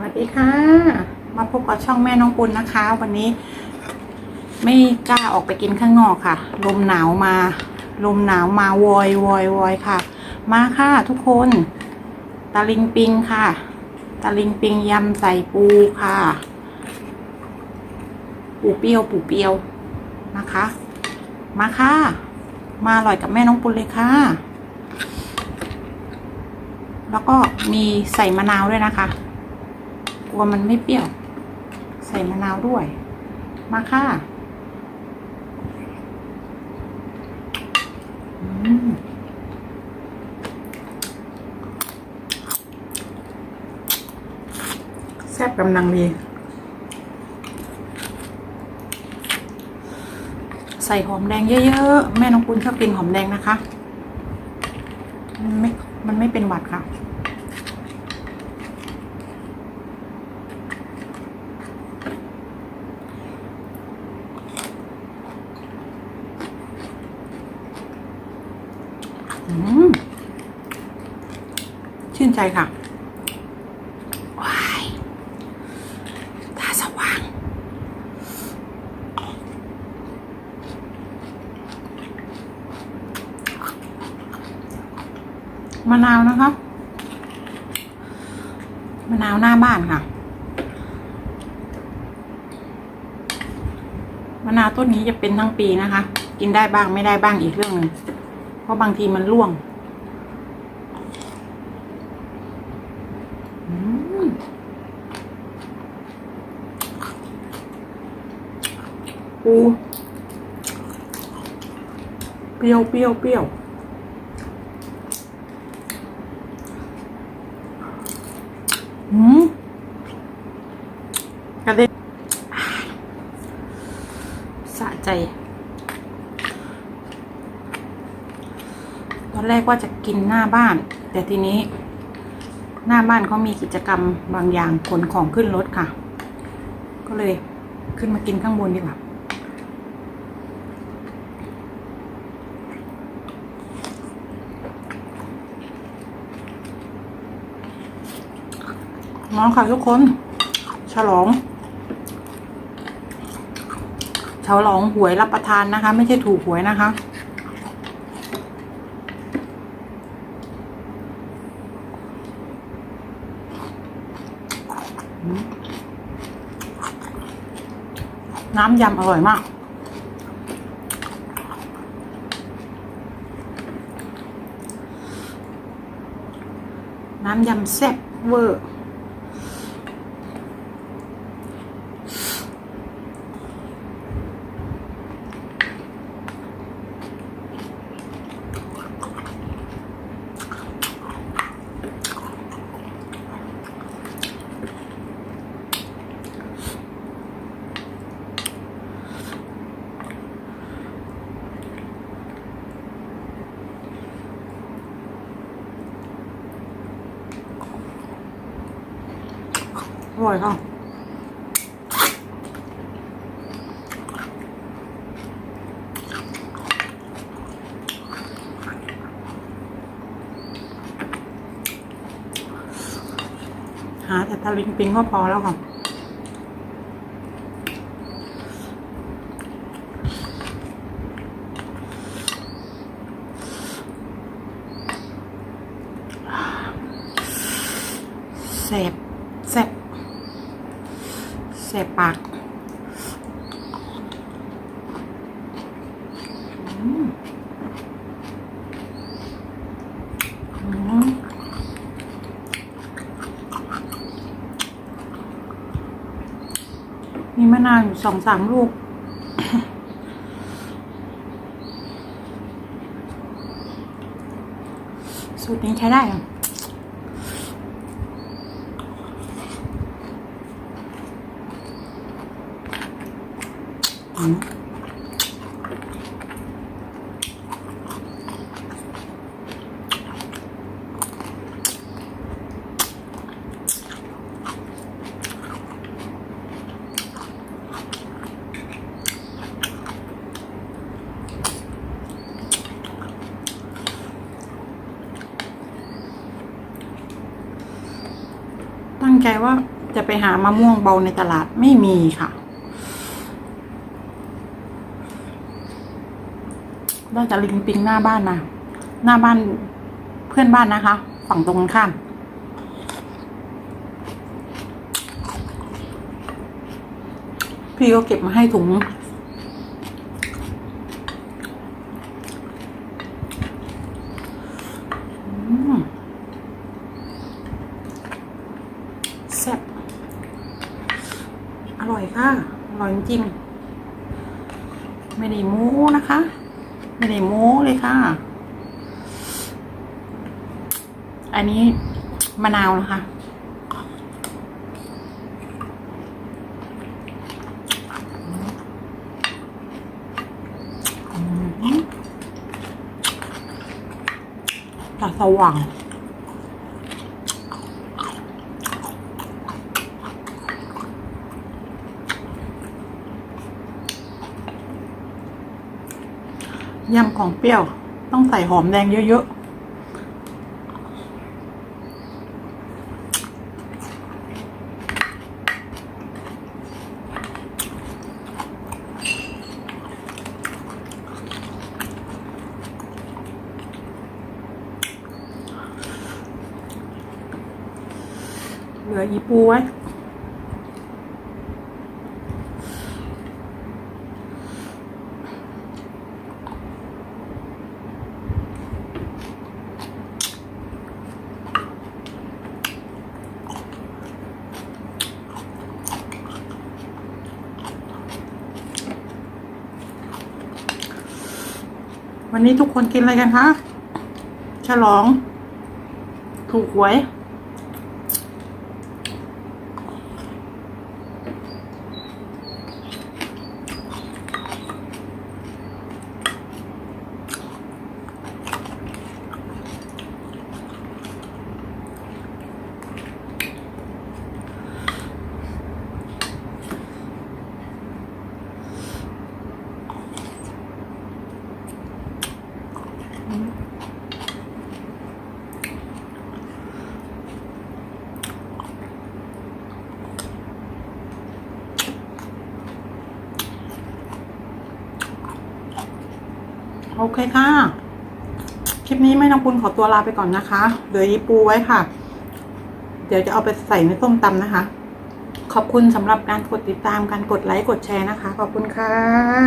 สวัสดีค่ะ มาพบกับช่องแม่น้องปุณนะคะ วันนี้ ไม่กล้าออกไปกินข้างนอกค่ะ ลมหนาวมา ลมหนาวมาวอยวอยวอยค่ะ มาค่ะทุกคนตะลิงปิงค่ะตะลิงปิงยำใส่ปูค่ะ ปูเปียวปูเปียวนะคะ มาค่ะ มาอร่อยกับแม่น้องปุณเลยค่ะ แล้วก็มีใส่มะนาวด้วยนะคะ กลัวมันไม่เปรี้ยว ใส่มะนาวด้วย มาค่ะแซ่บกำลังดี ใส่หอมแดงเยอะๆ แม่น้องปุณชอบกินหอมแดงนะคะ มันไม่ มันไม่เป็นหวัดค่ะ อืม ชื่นใจค่ะว้ายตาสว่าง มะนาวนะคะมะนาวหน้าบ้านค่ะมะนาวต้นนี้จะเป็นทั้งปีนะคะ กินได้บ้างไม่ได้บ้างอีกเรื่องหนึงเพราะบางทีมันร่วงอืม ปูเปรี้ยวเปรี้ยวเปรี้ยวอืมกระเด็นสะใจ ตอนแรกว่าจะกินหน้าบ้าน แต่ทีนี้ หน้าบ้านเขามีกิจกรรมบางอย่างขนของขึ้นรถค่ะ ก็เลยขึ้นมากินข้างบนดีกว่า น้องค่ะทุกคน ฉลอง ฉลองหวยรับประทานนะคะ ไม่ใช่ถูกหวยนะคะ น้ำยำอร่อยมากน้ำยำแซ่บเวอร์ อร่อยค่ะหาแต่ตะลิงปิงก็พอแล้วค่ะแสบแสบ แสบปากอืมอืมมีมะนาวอยู่สองสามลูก สูตรนี้ใช้ได้เหรอ อืม ตั้งใจว่าจะไปหามะม่วงเบาในตลาดไม่มีค่ะ ได้จากลิงปิงหน้าบ้านมาหน้าบ้านเพื่อนบ้านนะคะ ฝั่งตรงข้ามพี่ก็เก็บมาให้ถุง แซ่บ อร่อยค่ะ อร่อยจริง ไม่ได้ม้นะคะ ไม่ได้โม้เลยค่ะ อันนี้มะนาวนะคะ ตาสว่าง ยำของเปรี้ยว ต้องใส่หอมแดงเยอะๆ เหลืออีปูไว้ วันนี้ทุกคนกินอะไรกันคะ ฉลอง ถูกหวย โอเคค่ะ คลิปนี้แม่น้องปุณขอตัวลาไปก่อนนะคะ เหลือยีปูไว้ค่ะ เดี๋ยวจะเอาไปใส่ในส้มตำนะคะ ขอบคุณสำหรับการกดติดตาม การกดไลค์ กดแชร์นะคะ ขอบคุณค่ะ